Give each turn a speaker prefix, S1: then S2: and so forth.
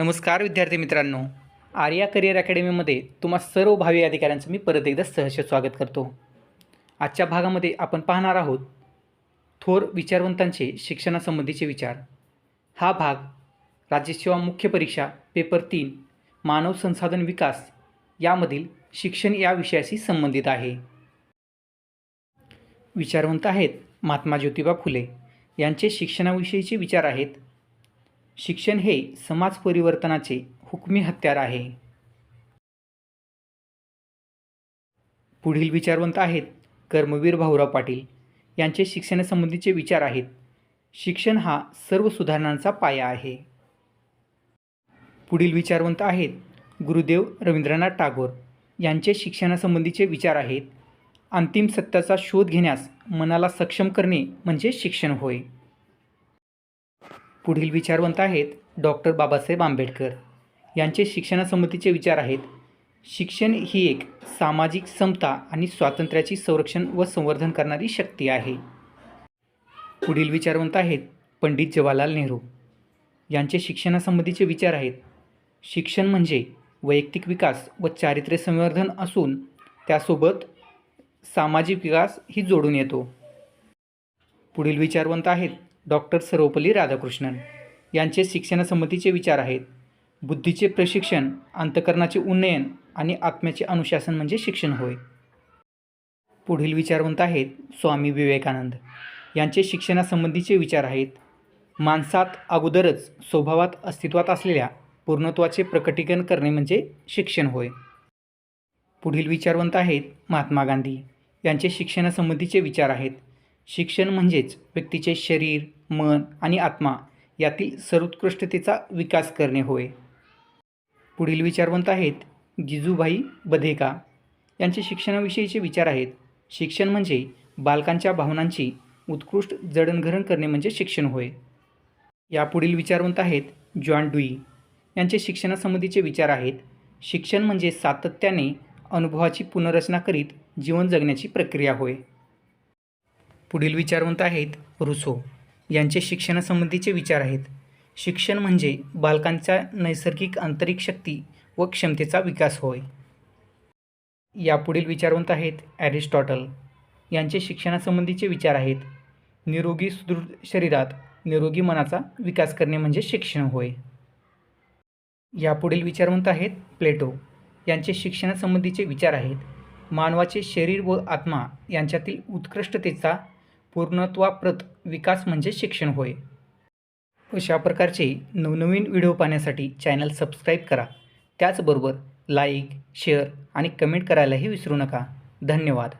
S1: नमस्कार विद्यार्थी मित्रांनो. आर्या करिअर अकॅडमीमध्ये तुम्हा सर्व भावी अधिकाऱ्यांचं मी परत एकदा सहर्ष स्वागत करतो. आजच्या भागामध्ये आपण पाहणार आहोत थोर विचारवंतांचे शिक्षणासंबंधीचे विचार. हा भाग राज्यसेवा मुख्य परीक्षा पेपर तीन मानव संसाधन विकास यामधील शिक्षण या विषयाशी संबंधित आहे. विचारवंत आहेत महात्मा ज्योतिबा फुले. यांचे शिक्षणाविषयीचे विचार आहेत शिक्षण हे समाज परिवर्तनाचे हुकमी हत्यार आहे. पुढील विचारवंत आहेत कर्मवीर भाऊराव पाटील. यांचे शिक्षणासंबंधीचे विचार आहेत. शिक्षण हा सर्व सुधारणांचा पाया आहे. पुढील विचारवंत आहेत गुरुदेव रवींद्रनाथ टागोर. यांचे शिक्षणासंबंधीचे विचार आहेत. अंतिम सत्याचा शोध घेण्यास मनाला सक्षम करणे म्हणजे शिक्षण होय. पुढील विचारवंत आहेत डॉक्टर बाबासाहेब आंबेडकर. यांचे शिक्षणासंबंधीचे विचार आहेत. शिक्षण ही एक सामाजिक समता आणि स्वातंत्र्याची संरक्षण व संवर्धन करणारी शक्ती आहे. पुढील विचारवंत आहेत पंडित जवाहरलाल नेहरू. यांचे शिक्षणासंबंधीचे विचार आहेत. शिक्षण म्हणजे वैयक्तिक विकास व चारित्र्य संवर्धन असून त्यासोबत सामाजिक विकास ही जोडून येतो. पुढील विचारवंत आहेत डॉक्टर सर्वपल्ली राधाकृष्णन यांचे शिक्षणासंबंधीचे विचार आहेत. बुद्धीचे प्रशिक्षण अंतकरणाचे उन्नयन आणि आत्म्याचे अनुशासन म्हणजे शिक्षण होय. पुढील विचारवंत आहेत स्वामी विवेकानंद. यांचे शिक्षणासंबंधीचे विचार आहेत. माणसात अगोदरच स्वभावात अस्तित्वात असलेल्या पूर्णत्वाचे प्रकटीकरण करणे म्हणजे शिक्षण होय. पुढील विचारवंत आहेत महात्मा गांधी. यांचे शिक्षणासंबंधीचे विचार आहेत. शिक्षण म्हणजेच व्यक्तीचे शरीर मन आणि आत्मा यातील सर्वोत्कृष्टतेचा विकास करणे होय. पुढील विचारवंत आहेत जिजूभाई बधेका. यांचे शिक्षणाविषयीचे विचार आहेत. शिक्षण म्हणजे बालकांच्या भावनांची उत्कृष्ट जडणघडण करणे म्हणजे शिक्षण होय. यापुढील विचारवंत आहेत जॉन डुई. यांचे शिक्षणासंबंधीचे विचार आहेत. शिक्षण म्हणजे सातत्याने अनुभवाची पुनर्रचना करीत जीवन जगण्याची प्रक्रिया होय. पुढील विचारवंत आहेत रुसो. यांचे शिक्षणासंबंधीचे विचार आहेत. शिक्षण म्हणजे बालकांच्या नैसर्गिक आंतरिक शक्ती व क्षमतेचा विकास होय. यापुढील विचारवंत आहेत ॲरिस्टॉटल. यांचे शिक्षणासंबंधीचे विचार आहेत निरोगी सुदृढ शरीरात निरोगी मनाचा विकास करणे म्हणजे शिक्षण होय. यापुढील विचारवंत आहेत प्लेटो. यांचे शिक्षणासंबंधीचे विचार आहेत मानवाचे शरीर व आत्मा यांच्यातील उत्कृष्टतेचा पूर्णत्वाप्रत विकास म्हणजे शिक्षण होय. अशा प्रकारचे नवनवीन व्हिडिओ पाहण्यासाठी चॅनल सबस्क्राईब करा. त्याचबरोबर लाईक शेअर आणि कमेंट करायलाही विसरू नका. धन्यवाद.